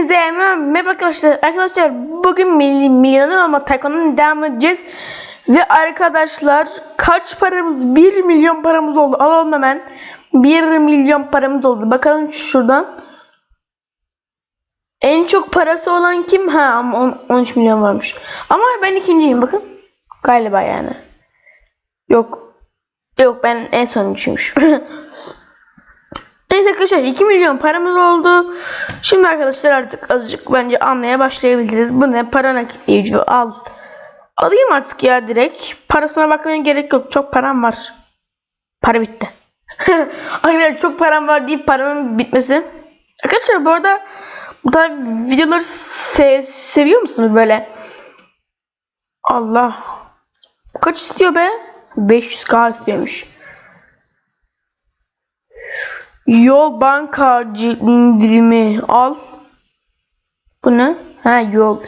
Hepinize merhaba arkadaşlar. Arkadaşlar bugün milyoner olma taykonuna devam edeceğiz. Ve arkadaşlar kaç paramız? 1 milyon paramız oldu. Alalım hemen. 1 milyon paramız oldu. Bakalım şuradan. En çok parası olan kim? Ha ama on- 13 milyon varmış. Ama ben ikinciyim bakın. Galiba yani. Yok. Yok ben en sonuncuymuş. Neyse arkadaşlar 2 milyon paramız oldu. Şimdi arkadaşlar artık azıcık bence almaya başlayabiliriz. Bu ne? Para nakitleyici al. Alayım artık ya direkt. Parasına bakmaya gerek yok. Çok param var. Para bitti. Arkadaşlar çok param var deyip paramın bitmesi. Arkadaşlar bu arada bu tarz videoları se- seviyor musunuz böyle? Allah. Kaç istiyor be? 500k istiyormuş. Yol bankacı indirimi al. Bu ne? Ha yol.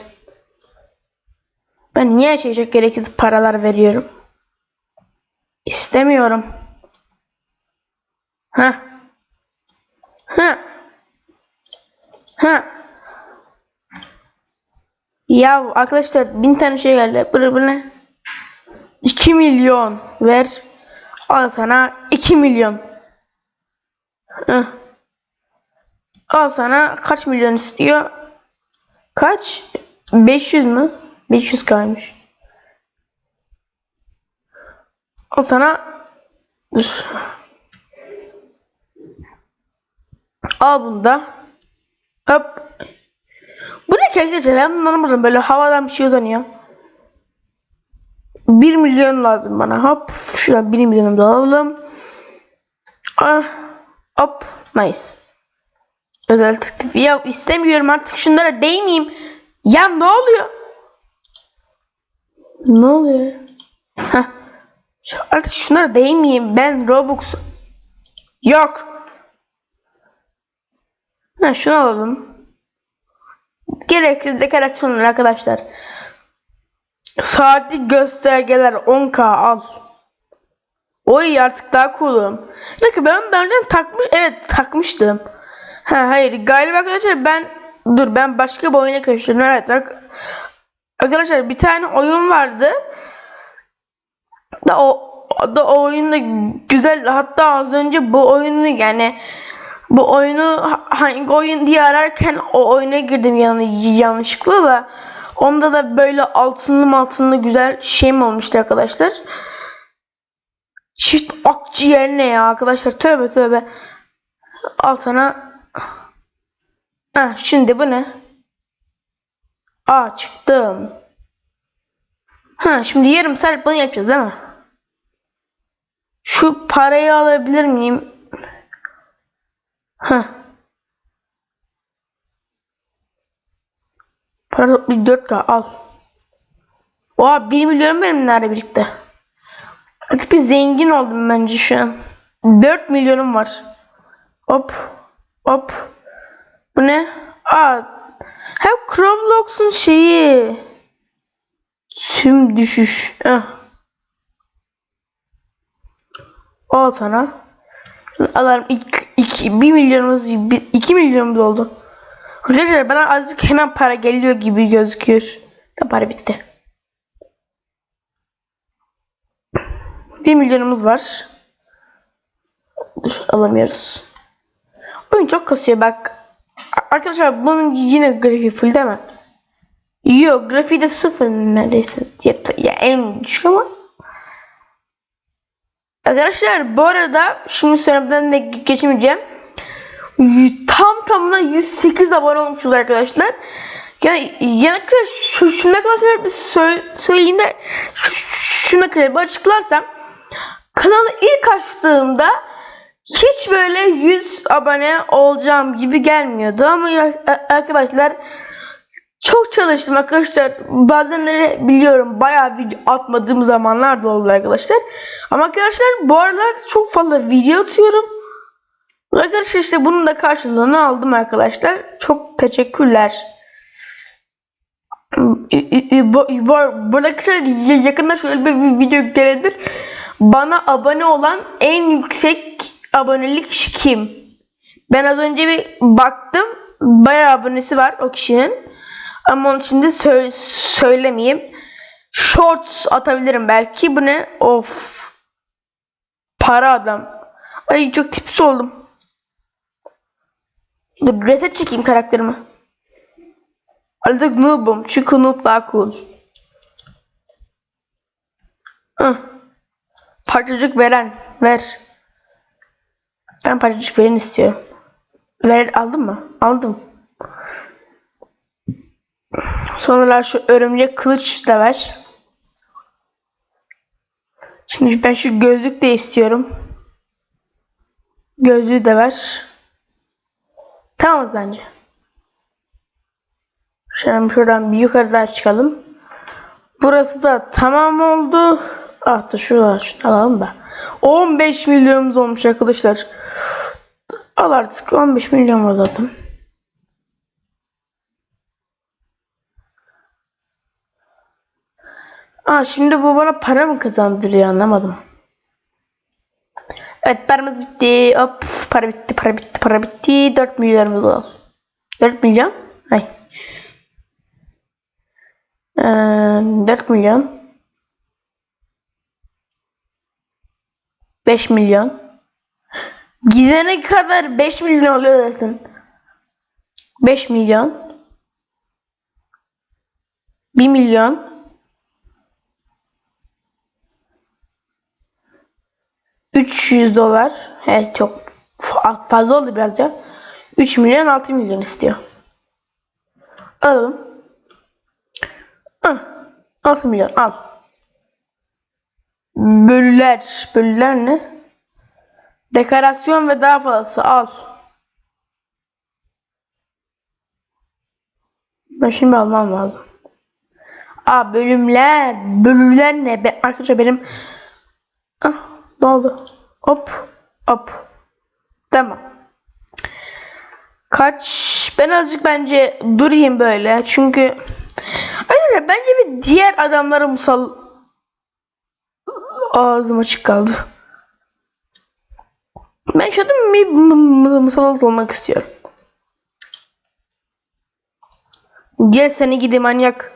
Ben niye şey çok gereksiz paralar veriyorum? İstemiyorum. Ha. Ha. Ha. Ya arkadaşlar bin tane şey geldi. Bu, bu ne? 2 milyon ver. Al sana 2 milyon. Heh. Al sana kaç milyon istiyor? Kaç? 500 mü? 500 kaymış. Al sana Dur. Al bunu da. Hop. Bu ne arkadaşlar? Ben anlamadım. Böyle havadan bir şey uzanıyor. 1 milyon lazım bana. Hop. Şuradan 1 milyonumu da alalım. Ah. Hop. Nice. Özel tıktık. Ya istemiyorum artık şunlara değmeyeyim. Ya ne oluyor? Ne oluyor? Heh. Artık şunlara değmeyeyim. Ben Robux yok. Ha şunu alalım. Gereksiz dekorasyonlar arkadaşlar. Saatlik göstergeler 10k al. Oy artık daha cool'um. Bir ben ben önceden takmış evet takmıştım. Ha hayır galiba arkadaşlar ben dur ben başka bir oyuna karıştırdım evet ar- arkadaşlar bir tane oyun vardı da o da o oyunda güzel hatta az önce bu oyunu yani bu oyunu ha- hangi oyun diye ararken o oyuna girdim yani yanlışlıkla da onda da böyle altınlı altınlı güzel şeyim olmuştu arkadaşlar. Çift akciğer ne ya arkadaşlar tövbe tövbe. Al sana. Ha şimdi bu ne? Aa çıktım. Ha şimdi yarım saat bunu yapacağız değil mi? Şu parayı alabilir miyim? Ha. Para toplayıp 4K al. Oha 1 milyon benim nerede birlikte? Artık bir zengin oldum bence şu an. 4 milyonum var. Hop. Hop. Bu ne? Aa. Ha Roblox'un şeyi. Tüm düşüş. Ah. Al sana. Alarm 2 1 milyonumuz 2 milyonumuz oldu. Arkadaşlar bana azıcık hemen para geliyor gibi gözüküyor. Da para bitti. 1 milyonumuz var. Dur, alamıyoruz. Oyun çok kasıyor bak. Arkadaşlar bunun yine grafiği full değil mi? Yok grafiği de sıfır neredeyse. Ya, ya en düşük ama. Arkadaşlar bu arada şimdi söylemeden de geçemeyeceğim. Tam tamına 108 abone olmuşuz arkadaşlar. Yani yana kadar şu, şuna kadar bir sö- söyleyeyim de şu- şuna kadar bir açıklarsam kanalı ilk açtığımda hiç böyle 100 abone olacağım gibi gelmiyordu ama a- arkadaşlar çok çalıştım arkadaşlar. Bazenleri biliyorum bayağı video atmadığım zamanlar da oldu arkadaşlar. Ama arkadaşlar bu aralar çok fazla video atıyorum. Arkadaşlar işte bunun da karşılığını aldım arkadaşlar. Çok teşekkürler. Bu, bu, bu arkadaşlar yakında şöyle bir video gelebilir. Bana abone olan en yüksek abonelik kişi kim? Ben az önce bir baktım. bayağı abonesi var o kişinin. Ama onu şimdi sö- söylemeyeyim. Shorts atabilirim belki. Bu ne? Of. Para adam. Ay çok tipsiz oldum. Dur reset çekeyim karakterimi. Artık noob'um. Çünkü noob daha cool. Hıh. Parçacık veren. Ver. Ben parçacık veren istiyorum. Ver aldın mı? Aldım. Sonra şu örümcek kılıç da ver. Şimdi ben şu gözlük de istiyorum. Gözlüğü de ver. Tamamız bence. Şöyle şuradan bir yukarı daha çıkalım. Burası da tamam oldu. Da şu var. Alalım da. 15 milyonumuz olmuş arkadaşlar. Al artık 15 milyon zaten. Aa şimdi bu bana para mı kazandırıyor anlamadım. Evet paramız bitti. Hop para bitti para bitti para bitti. 4 milyonumuz oldu. 4 milyon. Ay. Ee, 4 milyon. 5 milyon. Gidene kadar 5 milyon oluyor zaten. 5 milyon. 1 milyon. 300 dolar. Evet çok fa- fazla oldu biraz ya. 3 milyon 6 milyon istiyor. Alalım. Ah, 6 milyon al. Bölüler. Bölüler ne? Dekorasyon ve daha fazlası al. Ben şimdi almam lazım. Aa bölümler. Bölümler ne? Be arkadaşlar benim ah, ne oldu? Hop hop. Tamam. Kaç? Ben azıcık bence durayım böyle. Çünkü Arkadaşlar bence bir diğer adamlara musal ağzım açık kaldı. Ben şu anda bir m- m- musallat olmak istiyorum. Gel seni gidi manyak.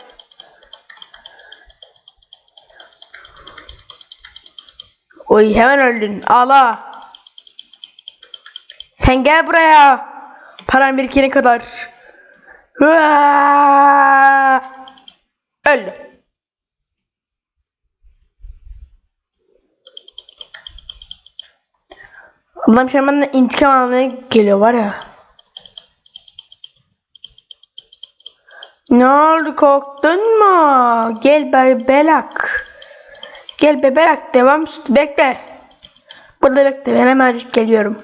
Oy hemen öldün. Ağla. Sen gel buraya. Paran birikene kadar. Öldü. Allah'ım şu an benden intikam almaya geliyor var ya. Ne oldu korktun mu? Gel be belak. Gel be belak devam et. Bekle. Burada bekle ben hemencik geliyorum.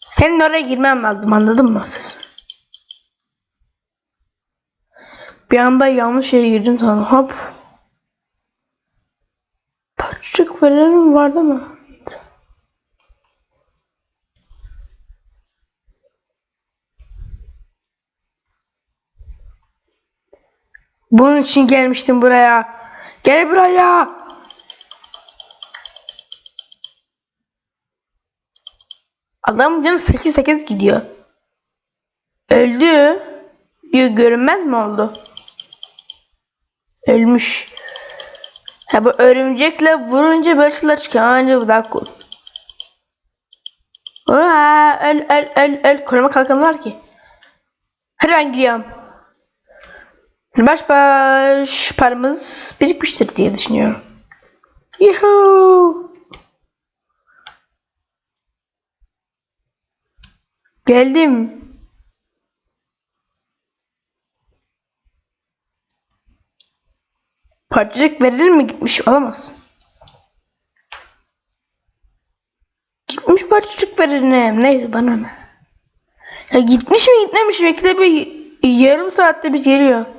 Senin oraya girmem lazım anladın mı siz? Bir anda yanlış yere girdim sana hop. Parçacık veren vardı mı? Bunun için gelmiştim buraya. Gel buraya. Adam canım 8-8 gidiyor. Öldü. Diyor görünmez mi oldu? Ölmüş. Ha bu örümcekle vurunca böyle şeyler çıkıyor. Anca bu daha cool. Aa, öl öl öl öl. Koruma kalkanı var ki. Hadi ben gidiyorum. Baş baş paramız birikmiştir diye düşünüyorum. Yuhuu. Geldim. Parçacık verilir mi gitmiş olamaz. Gitmiş parçacık veririm. Neyse bana ne. Ya gitmiş mi gitmemiş mi? Belki de bir yarım saatte bir geliyor.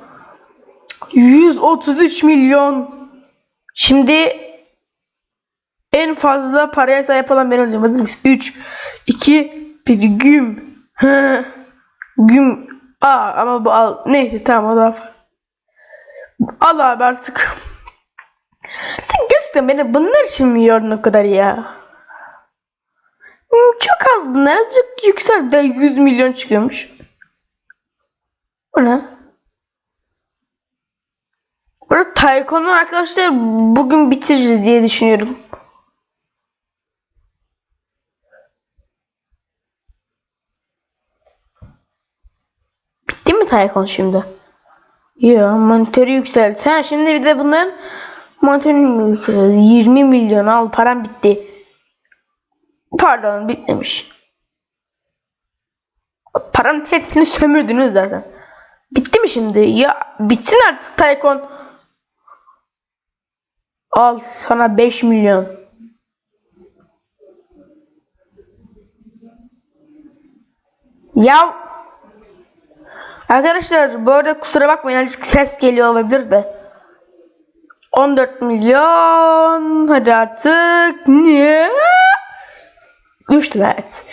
133 milyon. Şimdi en fazla paraya sahip olan ben olacağım. Hazır mısın? 3, 2, 1 güm. Hı. Güm. Aa ama bu al. Neyse tamam o da. Al abi artık. Sen gerçekten beni bunlar için mi yordun o kadar ya? Bu çok az bunlar. Azıcık yüksel de 100 milyon çıkıyormuş. Bu ne? Burada Taycon'u arkadaşlar bugün bitiririz diye düşünüyorum. Bitti mi Taycon şimdi? Yok monitörü yükselt. Sen şimdi bir de bunların monitörünü yükselt. 20 milyon al param bitti. Pardon bitmemiş. Paranın hepsini sömürdünüz zaten. Bitti mi şimdi? Ya bitsin artık Taycon. Al sana 5 milyon. Ya Arkadaşlar bu arada kusura bakmayın azıcık ses geliyor olabilir de. 14 milyon hadi artık niye? Düştü evet.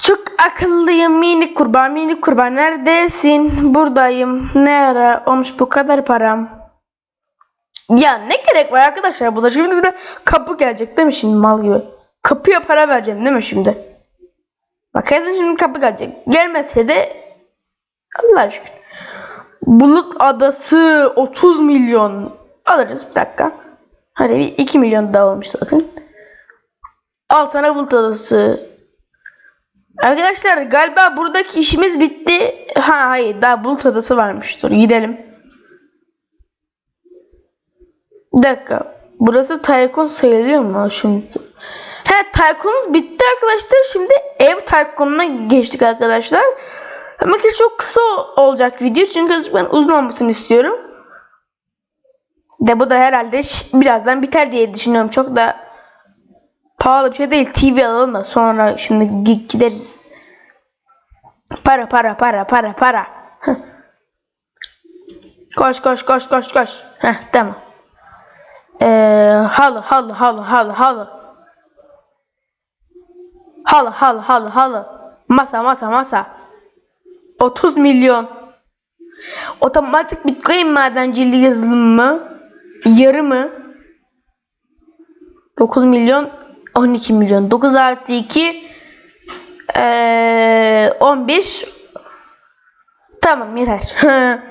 Çok akıllıyım minik kurbağa minik kurbağa neredesin? Buradayım. Ne ara olmuş bu kadar param? Ya ne gerek var arkadaşlar burada şimdi bir de kapı gelecek değil mi şimdi mal gibi? Kapıya para vereceğim değil mi şimdi? Bak kesin şimdi kapı gelecek. Gelmese de Allah aşkına. Bulut adası 30 milyon. Alırız bir dakika. Hadi bir 2 milyon daha olmuş zaten. Al sana bulut adası. Arkadaşlar galiba buradaki işimiz bitti. Ha hayır daha bulut adası varmış. Dur gidelim. Bir dakika. Burası Tycoon sayılıyor mu şimdi? He Tycoon'umuz bitti arkadaşlar. Şimdi ev Tycoon'una geçtik arkadaşlar. Ama ki çok kısa olacak video çünkü ben uzun olmasını istiyorum. De bu da herhalde birazdan biter diye düşünüyorum. Çok da pahalı bir şey değil. TV alalım da sonra şimdi gideriz. Para para para para para. Heh. Koş koş koş koş koş. Heh tamam. Ee, halı halı halı halı halı. Halı halı halı halı. Masa masa masa. 30 milyon. Otomatik Bitcoin madenciliği yazılım mı? Yarı mı? 9 milyon 12 milyon. 9 artı 2 ee, 11 Tamam yeter.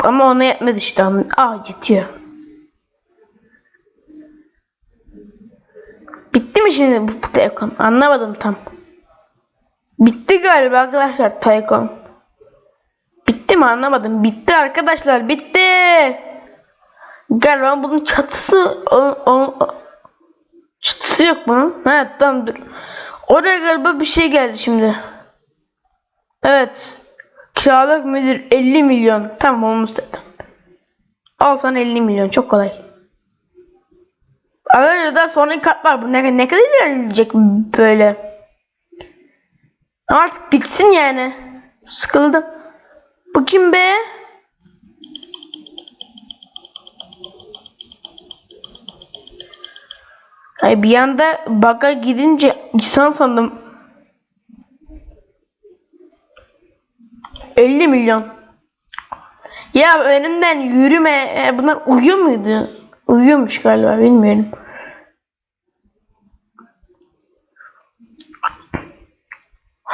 Ama ona yetmedi işte. Aa yetiyor. Bitti mi şimdi bu telefon? Anlamadım tam. Bitti galiba arkadaşlar Taycon. Bitti mi anlamadım. Bitti arkadaşlar bitti. Galiba bunun çatısı o, o, çatısı yok mu? Ha tamam dur. Oraya galiba bir şey geldi şimdi. Evet. Kiralık müdür 50 milyon. Tamam zaten. Al sana 50 milyon çok kolay. Arada sonraki katlar bu ne, ne kadar ilerleyecek böyle. Artık bitsin yani. Sıkıldım. Kim be? Ay bir anda baga gidince insan sandım. 50 milyon. Ya önümden yürüme. E, Bunlar uyuyor muydu? Uyuyormuş galiba bilmiyorum.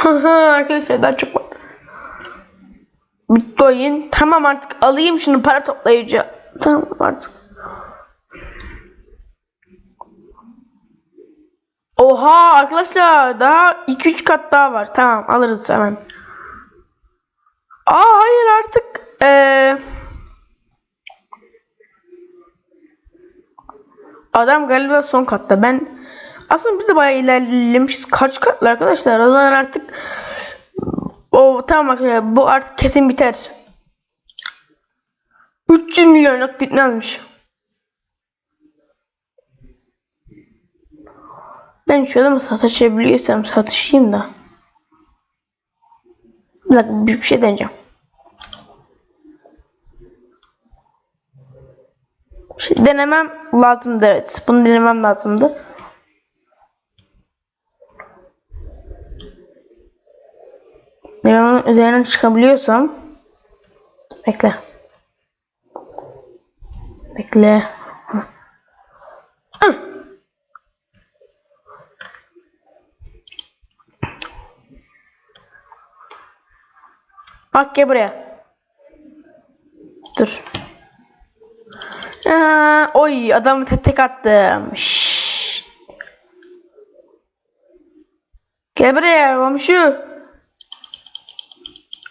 Arkadaşlar daha çok var. Bitcoin. Tamam artık alayım şunu para toplayıcı. Tamam artık. Oha arkadaşlar daha 2-3 kat daha var. Tamam alırız hemen. Aa hayır artık ee, adam galiba son katta. Ben aslında biz de bayağı ilerlemişiz. Kaç katlı arkadaşlar? O zaman artık o tamam arkadaşlar bu artık kesin biter. 300 milyonluk bitmezmiş. Ben şu adamı satışabiliyorsam satışayım da. Bir dakika bir şey deneyeceğim. Şey, denemem lazımdı evet. Bunu denemem lazımdı. Ben onun üzerine çıkabiliyorsam bekle. Bekle. Bak gel buraya. Dur. Aa, oy adamı tek tek attım. Şşş. Gel buraya komşu.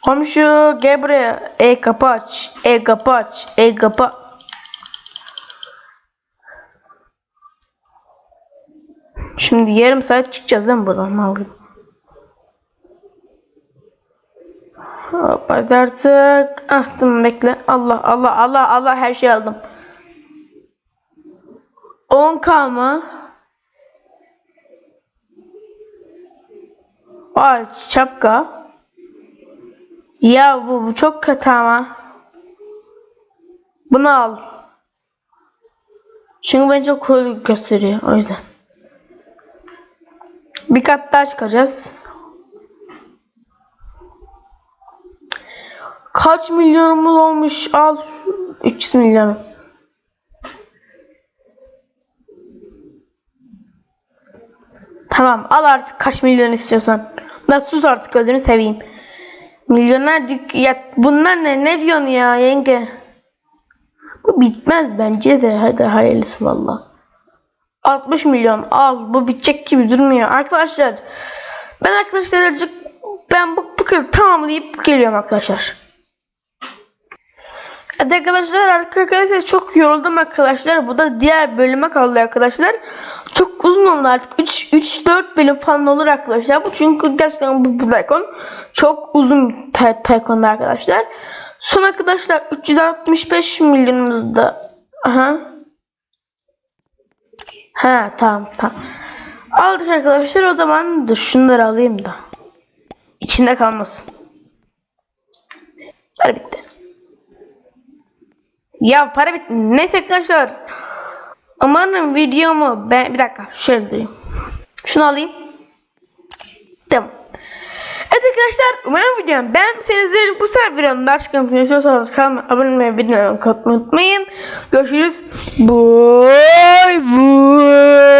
Komşu gel buraya. Ey kapı aç. Ey kapı aç. Ey kapı. Şimdi yarım saat çıkacağız değil mi buradan hadi artık. Ah tamam bekle. Allah Allah Allah Allah her şeyi aldım. 10k mı? Vay şapka. Ya bu, bu çok kötü ama. Bunu al. Çünkü bence cool gösteriyor o yüzden. Bir kat daha çıkacağız. Kaç milyonumuz olmuş? Al. 300 milyon. Tamam al artık kaç milyon istiyorsan. Lan sus artık gözünü seveyim. Milyoner dük ya bunlar ne ne diyorsun ya yenge? Bu bitmez bence de hadi hayırlısı valla. 60 milyon al bu bitecek gibi durmuyor. Arkadaşlar ben arkadaşlar azıcık ben bu bu tamamlayıp geliyorum arkadaşlar. Evet arkadaşlar artık arkadaşlar çok yoruldum arkadaşlar. Bu da diğer bölüme kaldı arkadaşlar. Çok uzun oldu artık. 3 3 4 bölüm falan olur arkadaşlar. Bu çünkü gerçekten bu, bu Tycoon çok uzun Ty- Tycoon arkadaşlar. Son arkadaşlar 365 milyonumuzda. Aha. Ha tamam tamam. Aldık arkadaşlar o zaman dur şunları alayım da. İçinde kalmasın. Para bitti. Ya para bitti. Neyse arkadaşlar. Umarım videomu ben bir dakika şöyle diyeyim. Şunu alayım. Tamam. Evet arkadaşlar umarım videomu beğenmişsinizdir. Bu sefer videonun başka bir istiyorsanız kanalıma abone olmayı, videomu katmayı unutmayın. Görüşürüz. Bye bye.